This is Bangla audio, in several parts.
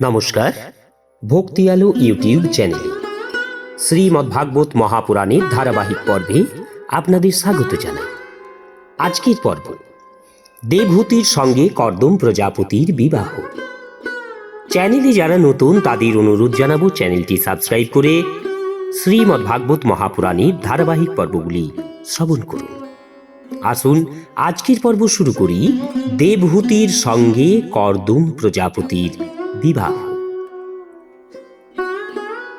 নমস্কার। ভক্তি আলো ইউটিউব চ্যানেলে। শ্রীমদ্ভাগবত মহাপুরাণের ধারাবাহিক পর্বে আপনাদের স্বাগত জানাই। আজকের পর্ব, দেবহূতির সঙ্গে কর্দম প্রজাপতির বিবাহ। চ্যানেলে যারা নতুন, তাদের অনুরোধ জানাব চ্যানেলটি সাবস্ক্রাইব করে শ্রীমদ্ভাগবত মহাপুরাণের ধারাবাহিক পর্বগুলি শ্রবণ করুন। আসুন, আজকের পর্ব শুরু করি দেবহূতির সঙ্গে কর্দম প্রজাপতির বিবাহ।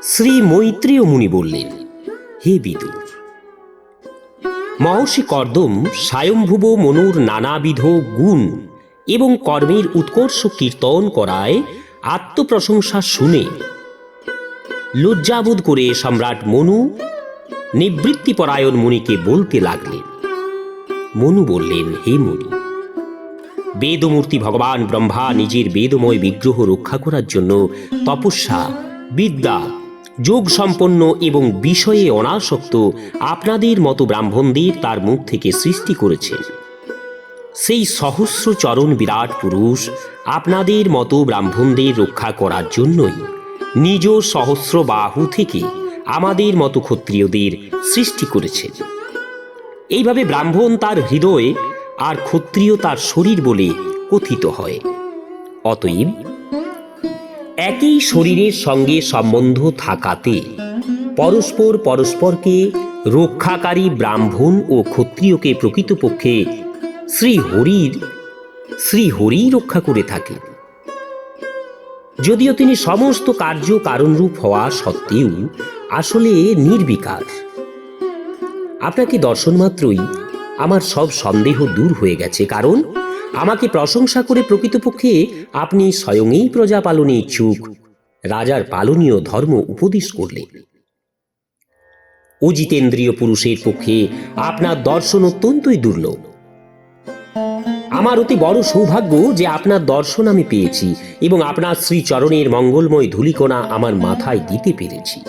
শ্রী মৈত্রীয় মুনি বললেন, হে বিদুর মহর্ষি কর্দম স্বয়ংভুব মনুর নানাবিধ গুণ এবং কর্মের উৎকর্ষ কীর্তন করায় আত্মপ্রশংসা শুনে লজ্জাবোধ করে সম্রাট মনু নিবৃত্তিপরায়ণ মুনিকে বলতে লাগলেন, মনু বললেন, হে মুনি বেদমূর্তি ভগবান ব্রহ্মা নিজের বেদময় বিগ্রহ রক্ষা করার জন্য তপস্যা, বিদ্যা যোগ সম্পন্ন এবং বিষয়ে অনাসক্ত আপনাদের মতো ব্রাহ্মণদের তার মুখ থেকে সৃষ্টি করেছেন সেই সহস্র চরণ বিরাট পুরুষ আপনাদের মতো ব্রাহ্মণদের রক্ষা করার জন্যই নিজ সহস্র বাহু থেকে আমাদের মতো ক্ষত্রিয়দের সৃষ্টি করেছেন এইভাবে ব্রাহ্মণ তার হৃদয় আর ক্ষত্রিয় তার শরীর বলে কথিত হয়। অতএব, একই শরীরের সঙ্গে সম্বন্ধ থাকাতে পরস্পর পরস্পরকে রক্ষাকারী ব্রাহ্মণ ও ক্ষত্রিয়কে প্রকৃতপক্ষে শ্রী হরির শ্রী হরিই রক্ষা করে থাকে। যদিও তিনি সমস্ত কার্য কারণরূপ হওয়া সত্ত্বেও আসলে নির্বিকার। আপনাকে দর্শন মাত্রই আমার সব সন্দেহ দূর হয়ে গেছে, কারণ আমাকে প্রশংসা করে প্রকৃতপক্ষে আপনি স্বয়ংই প্রজা পালনে ইচ্ছুক। রাজার পালনীয় ধর্ম উপদেশ করলেন অজিতেন্দ্রীয় পুরুষের পক্ষে আপনার দর্শন অত্যন্তই দুর্লভ। আমার অতি বড় সৌভাগ্য যে আপনার দর্শন আমি পেয়েছি এবং আপনার শ্রীচরণের মঙ্গলময় ধূলিকণা আমার মাথায় দিতে পেরেছি।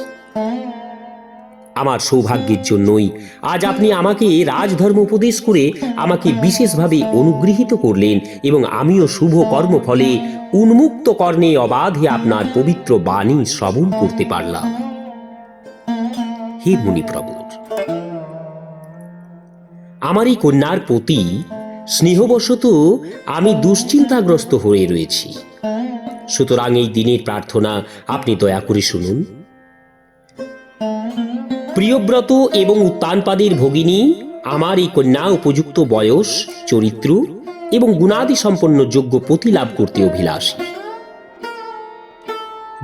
আমার সৌভাগ্যের জন্যই। আজ আপনি আমাকে রাজধর্ম উপদেশ করে আমাকে বিশেষভাবে অনুগৃহীত করলেন এবং আমিও শুভ কর্মফলে উন্মুক্ত কর্ণে অবাধে আপনার পবিত্র বাণী শ্রবণ করতে পারলাম। হে মুনিপ্রবর, আমার এই কন্যার প্রতি স্নেহবশত আমি দুশ্চিন্তাগ্রস্ত হয়ে রয়েছি। সুতরাং এই দিনের প্রার্থনা আপনি দয়া করে শুনুন। প্রিয়ব্রত এবং উত্তানপাদের ভগিনী, আমার এই কন্যা উপযুক্ত বয়স, চরিত্র এবং গুণাদি সম্পন্ন যোগ্য পতি লাভ করতে অভিলাষী।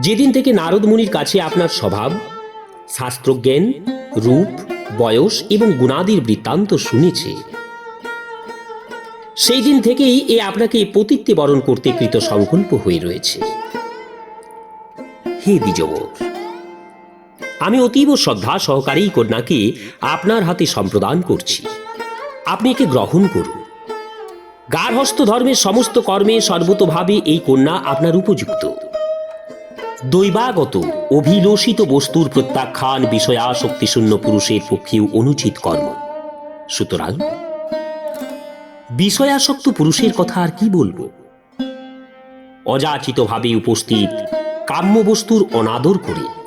যেদিন থেকে নারদ মুনির কাছে আপনার স্বভাব, শাস্ত্রজ্ঞান, রূপ, বয়স এবং গুণাদির বৃত্তান্ত শুনেছে। সেই দিন থেকেই এ আপনাকে পতিত্বে বরণ করতে কৃত সংকল্প হয়ে রয়েছে। হে দ্বিজবর আমি অতীব শ্রদ্ধা সহকারী কন্যাকে আপনার হাতে সম্প্রদান করছি। আপনি একে গ্রহণ করুন। গার্হস্থ ধর্মের সমস্ত কর্মে সর্বতভাবে এই কন্যা আপনার উপযুক্ত। দৈবাগত, অভিলষিত বস্তুর প্রত্যাখ্যান বিষয়া শক্তিশূন্য পুরুষের পক্ষেও অনুচিত কর্ম। সুতরাং বিষয়াসক্ত পুরুষের কথা আর কি বলব? অযাচিতভাবে উপস্থিত কাম্য বস্তুর অনাদর করে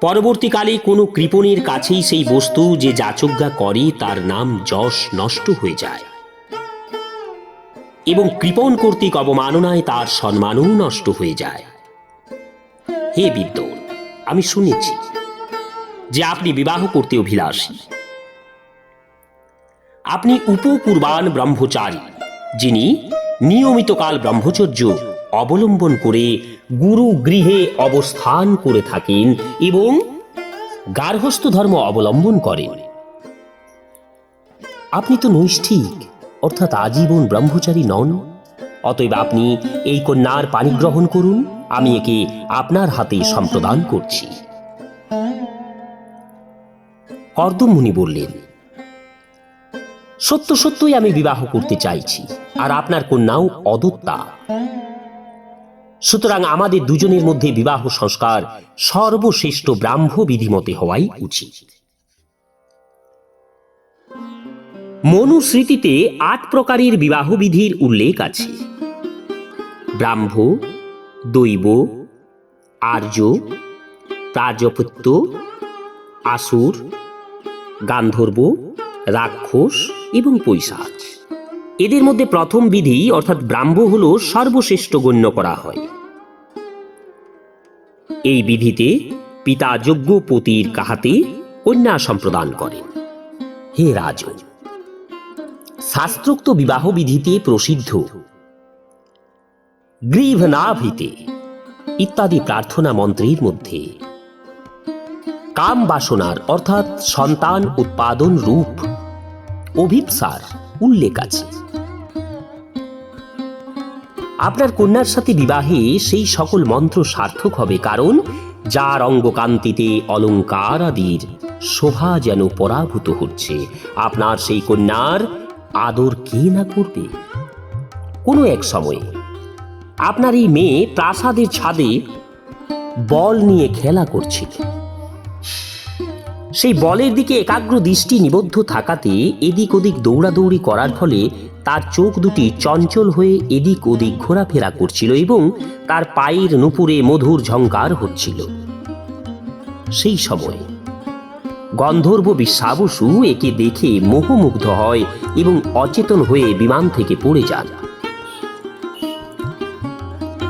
পরবর্তীকালে কোনো কৃপণের কাছেই সেই বস্তু যে যাচজ্ঞা করে তার নাম যশ নষ্ট হয়ে যায়। এবং কৃপণ কর্তৃক অবমাননায় তার সম্মানও নষ্ট হয়ে যায়। হে বিদ্যন, আমি শুনেছি যে আপনি বিবাহ করতে অভিলাষী। আপনি উপকুরবান ব্রহ্মচারী, যিনি নিয়মিত কাল ব্রহ্মচর্য অবলম্বন করে গুরু গৃহে অবস্থান করে থাকেন এবং গার্হস্থ ধর্ম অবলম্বন করেন। আপনি তো নৈষ্ঠিক, অর্থাৎ আজীবন ব্রহ্মচারী নন। অতএব আপনি এই কন্যার পানি গ্রহণ করুন, আমি একে আপনার হাতে সম্প্রদান করছি। কর্দম মুনি বললেন, সত্য সত্যই আমি বিবাহ করতে চাইছি, আর আপনার কন্যাও অদত্তা। সুতরাং আমাদের দুজনের মধ্যে বিবাহ সংস্কার সর্বশ্রেষ্ঠ ব্রাহ্ম বিধিমতে হওয়াই উচিত। মনুস্মৃতিতে আট প্রকারের বিবাহ বিধির উল্লেখ আছে। ব্রাহ্ম, দৈব, আর্য, প্রাজপত্য, আসুর, গান্ধর্ব, রাক্ষস এবং পৈশাচ। এদের মধ্যে প্রথম বিধি, অর্থাৎ ব্রাহ্ম হল সর্বশ্রেষ্ঠ গণ্য করা হয়। এই বিধিতে পিতা যজ্ঞপতির কাহাতে কন্যা সম্প্রদান করেন। হে রাজ, শাস্ত্রোক্ত বিবাহ বিধিতে প্রসিদ্ধ গ্রীভনাভিতে ইত্যাদি প্রার্থনা মন্ত্রের মধ্যে কাম বাসনার অর্থাৎ সন্তান উৎপাদন রূপ, অভিপ্সার উল্লেখ আছে। আপনার কন্যার সাথে বিবাহে সেই সকল মন্ত্র সার্থক হবে কারণ যার অঙ্গকান্তিতে অলঙ্কার আদির শোভা যেন পরাভূত হচ্ছে। আপনার সেই কন্যার আদর কে না করবে? কোনো এক সময়ে আপনার এই মেয়ে প্রাসাদের ছাদে বল নিয়ে খেলা করছিল সেই বলের দিকে একাগ্র দৃষ্টি নিবদ্ধ থাকাতে এদিক ওদিক দৌড়াদৌড়ি করার ফলে তার চোখ দুটি চঞ্চল হয়ে এদিক ওদিক ঘোরাফেরা করছিল এবং তার পায়ের নুপুরে মধুর ঝঙ্কার হচ্ছিল। সেই সময়ে গন্ধর্ব বিশ্বাবসু একে দেখে মোহমুগ্ধ হয় এবং অচেতন হয়ে বিমান থেকে পড়ে যান।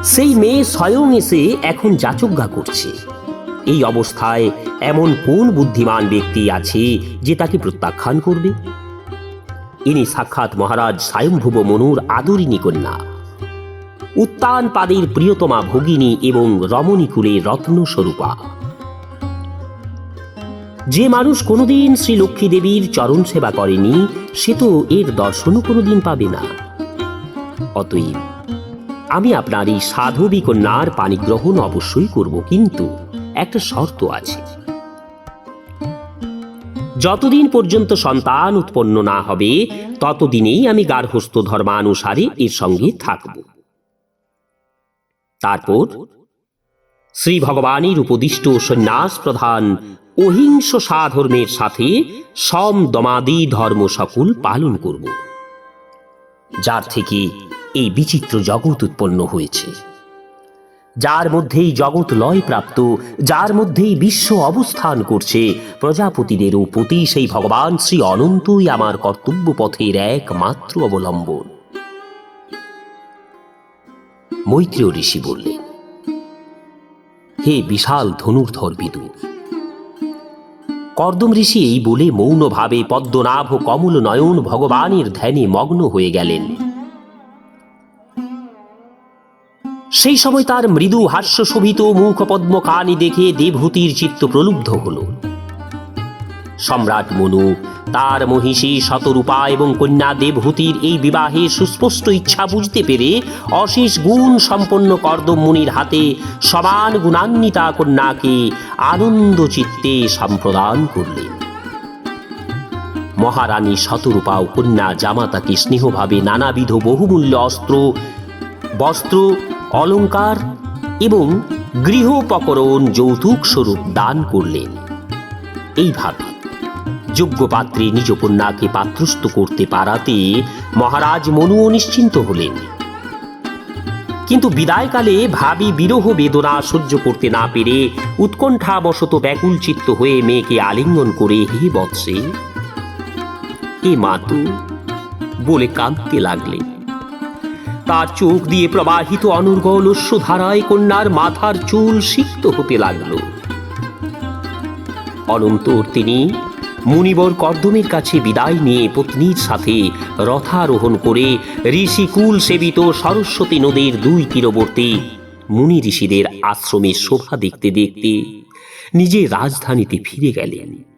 সেই মেয়ে স্বয়ং এসে এখন যাচজ্ঞা করছে। এই অবস্থায় এমন কোন বুদ্ধিমান ব্যক্তি আছে যে তাকে প্রত্যাখ্যান করবে? ইনি সাক্ষাৎ মহারাজ স্বয়ংভুব মনুর আদরিণী কন্যা। উত্তান পাদের প্রিয়তমা ভগিনী এবং রমণীকুলের রত্ন স্বরূপা। যে মানুষ কোনোদিন শ্রী লক্ষ্মী দেবীর চরণ সেবা করেনি, সে তো এর দর্শনও কোনোদিন পাবে না। অতএব আমি আপনার এই সাধবী কন্যার পানিগ্রহণ অবশ্যই করব, কিন্তু একটা শর্ত আছে। যতদিন পর্যন্ত সন্তান উৎপন্ন না হবে, ততদিনেই আমি গার্হস্থ ধর্মানুসারে এর সঙ্গে থাকব। তারপর শ্রী ভগবানের উপদিষ্ট সন্ন্যাস প্রধান অহিংস সাধর্মের সাথে সম দমাদি ধর্ম সকল পালন করব, যার থেকে এই বিচিত্র জগৎ উৎপন্ন হয়েছে। যার মধ্যেই জগৎ লয় প্রাপ্ত, যার মধ্যেই বিশ্ব অবস্থান করছে প্রজাপতিদেরও প্রতি সেই ভগবান শ্রী অনন্তই আমার কর্তব্য পথের একমাত্র অবলম্বন। মৈত্রেয় ঋষি বললেন, হে বিশাল ধনুর্ধর বিদুর কর্দম ঋষি এই বলে মৌনভাবে পদ্মনাভ কমল নয়ন ভগবানের ধ্যানে মগ্ন হয়ে গেলেন। সেই সময় তার মৃদু হাস্য শোভিত মুখপদ্ম কানি দেখে দেবহূতির চিত্ত প্রলুব্ধ হল। সম্রাট মনু, তার মহিষী শতরূপা এবং কন্যা দেবহূতির এই বিবাহে সুস্পষ্ট ইচ্ছা বুঝতে পেরে অশেষ গুণ সম্পন্ন কর্দম মুনির হাতে সমান গুণান্বিতা কন্যাকে আনন্দ চিত্তে সম্প্রদান করলেন। মহারানী শতরূপা ও কন্যা জামাতাকে স্নেহভাবে নানাবিধ বহুমূল্য অস্ত্র, বস্ত্র অলংকার এবং গৃহোপকরণ যৌতুক স্বরূপ দান করলেন। এইভাবে যোগ্যপাত্রে নিজ কন্যাকে পাত্রস্থ করতে পারাতে মহারাজ মনুও নিশ্চিন্ত হলেন। কিন্তু বিদায়কালে ভাবি বিরহ বেদনা সহ্য করতে না পেরে উৎকণ্ঠাবশত ব্যাকুল চিত্ত হয়ে মেয়েকে আলিঙ্গন করে, হে বৎসে, হে মাতু বলে কাঁদতে লাগলেন। তার চোখ দিয়ে প্রবাহিত অনর্গল ধারায় কন্যার মাথার চুল সিক্ত হতে লাগল। অনন্তর তিনি মুনিবর কর্দমের কাছে বিদায় নিয়ে পত্নীর সাথে রথারোহণ করে ঋষিকুল সেবিত সরস্বতী নদীর দুই তীরবর্তী মুনি ঋষিদের আশ্রমে শোভা দেখতে দেখতে নিজের রাজধানীতে ফিরে গেলেন।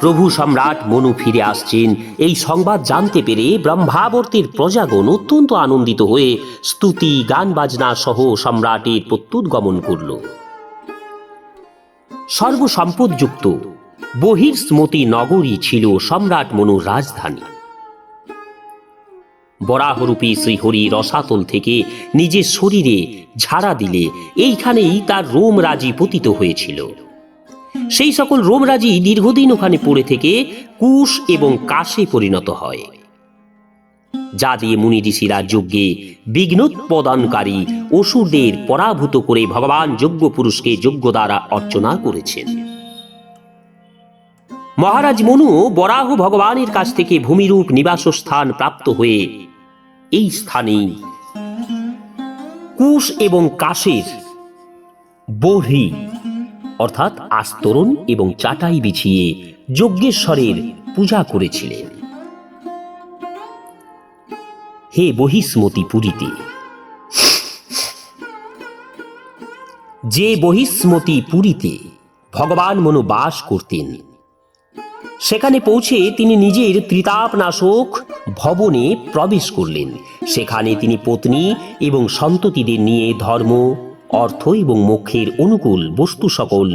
প্রভু সম্রাট মনু ফিরে আসছেন। এই সংবাদ জানতে পেরে ব্রহ্মাবর্তের প্রজাগণ অত্যন্ত আনন্দিত হয়ে স্তুতি, গান বাজনা সহ সম্রাটের প্রত্যুৎগমন করল। সর্বসম্পদযুক্ত বহির্স্মতি নগরী ছিল সম্রাট মনুর রাজধানী। বরাহরূপী শ্রীহরি রসাতল থেকে নিজের শরীরে ঝাড়া দিলে এইখানেই তার রোম রাজি পতিত হয়েছিল। সেই সকল রোমরাজি দীর্ঘদিন ওখানে পড়ে থেকে কুশ এবং কাশে পরিণত হয়। যা দিয়ে মুনি ঋষিরা যজ্ঞে বিঘ্নোৎপদানকারী অসুরদের পরাভূত করে ভগবান যজ্ঞ পুরুষকে যজ্ঞ দ্বারা অর্চনা করেছেন। মহারাজ মনু বরাহ ভগবানের কাছ থেকে ভূমিরূপ নিবাসস্থান প্রাপ্ত হয়ে এই স্থানেই কুশ এবং কাশের বহ্রি অর্থাৎ আস্তরণ এবং চাটাই বিছিয়ে যজ্ঞেশ্বরের পূজা করেছিলেন। হে বহিষ্মতি পুরীতে, যে বহিষ্মতি পুরীতে ভগবান মনু বাস করতেন, সেখানে পৌঁছে তিনি নিজের ত্রিতাপনাশক ভবনে প্রবেশ করলেন। সেখানে তিনি পত্নী এবং সন্ততিদের নিয়ে ধর্ম অর্থ এবং মোক্ষের অনুকূল বস্তু সকল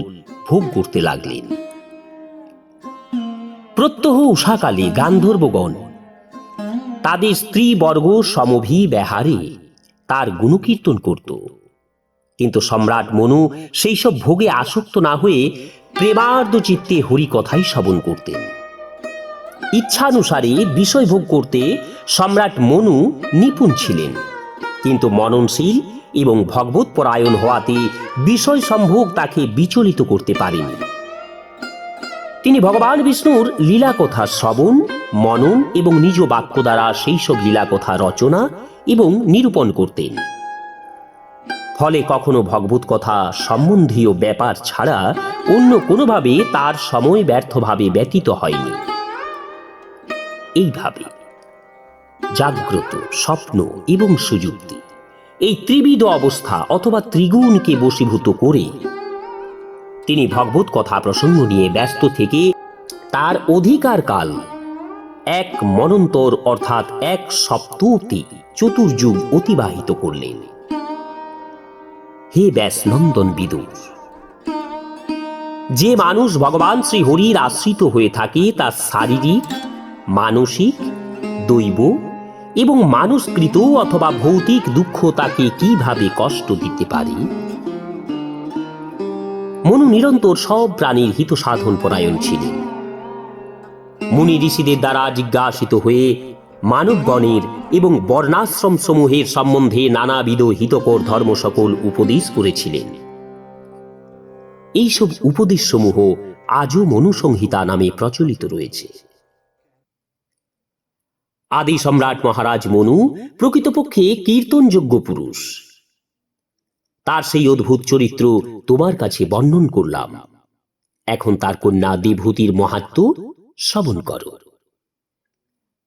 ভোগ করতে লাগলেন। প্রত্যহ উষাকালে গান্ধর্বগণ তাদের স্ত্রীবর্গ সমভি বেহারে তার গুণকীর্তন করত। কিন্তু সম্রাট মনু সেই সব ভোগে আসক্ত না হয়ে প্রেমার্দ চিত্তে হরি কথাই শ্রবণ করতেন। ইচ্ছানুসারে বিষয় ভোগ করতে সম্রাট মনু নিপুণ ছিলেন, কিন্তু মননশীল এবং ভগবত পরায়ণ হওয়াতে বিষয় সম্ভোগ তাকে বিচলিত করতে পারেনি। তিনি ভগবান বিষ্ণুর লীলা কথা শ্রবণ, মনন এবং নিজ বাক্য দ্বারা সেই সব লীলা কথা রচনা এবং নিরূপণ করতেন। ফলে কখনো ভগবত কথা সম্বন্ধীয় ব্যাপার ছাড়া অন্য কোনোভাবে তার সময় ব্যর্থভাবে ব্যতীত হয়নি। এইভাবে জাগ্রত স্বপ্ন এবং সুযুক্তি। এই ত্রিবিধ অবস্থা অথবা ত্রিগুণকে বশীভূত করে তিনি ভগবত কথা প্রসঙ্গ নিয়ে ব্যস্ত থেকে তার অধিকার কাল এক মনন্তর অর্থাৎ এক সপ্ততি চতুর্যুগ অতিবাহিত করলেন। হে ব্যাস নন্দন বিদুর যে মানুষ ভগবান শ্রী হরির আশ্রিত হয়ে থাকে তার শারীরিক, মানসিক, দৈব এবং মানুষকৃত অথবা ভৌতিক দুঃখ তাকে কীভাবে কষ্ট দিতে পারে? মনু নিরন্তর সব প্রাণীর হিত সাধন পরায়ণ ছিলেন মুনি ঋষিদের দ্বারা জিজ্ঞাসিত হয়ে মানবগণের এবং বর্ণাশ্রম সমূহের সম্বন্ধে নানাবিধ হিতকর ধর্ম সকল উপদেশ করেছিলেন। এইসব উপদেশ সমূহ আজও মনুসংহিতা নামে প্রচলিত রয়েছে। আদি সম্রাট মহারাজ মনু প্রকৃতপক্ষে কীর্তনযোগ্য পুরুষ। তার সেই অদ্ভুত চরিত্র তোমার কাছে বর্ণন করলাম। এখন তার কন্যা দেবভূতির মাহাত্ম শ্রবণ করো।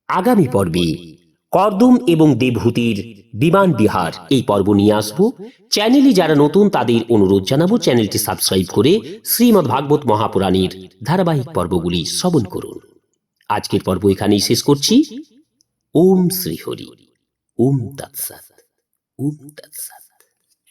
আগামী পর্বে কর্দম এবং দেবভূতির বিমান বিহার এই পর্ব নিয়ে আসব। চ্যানেলে যারা নতুন তাদের অনুরোধ জানাব চ্যানেলটি সাবস্ক্রাইব করে শ্রীমদ্ ভাগবত মহাপুরাণের ধারাবাহিক পর্বগুলি শ্রবণ করুন। আজকের পর্ব এখানেই শেষ করছি। ओम श्री हरि ओम तत्सत ओम तत्सत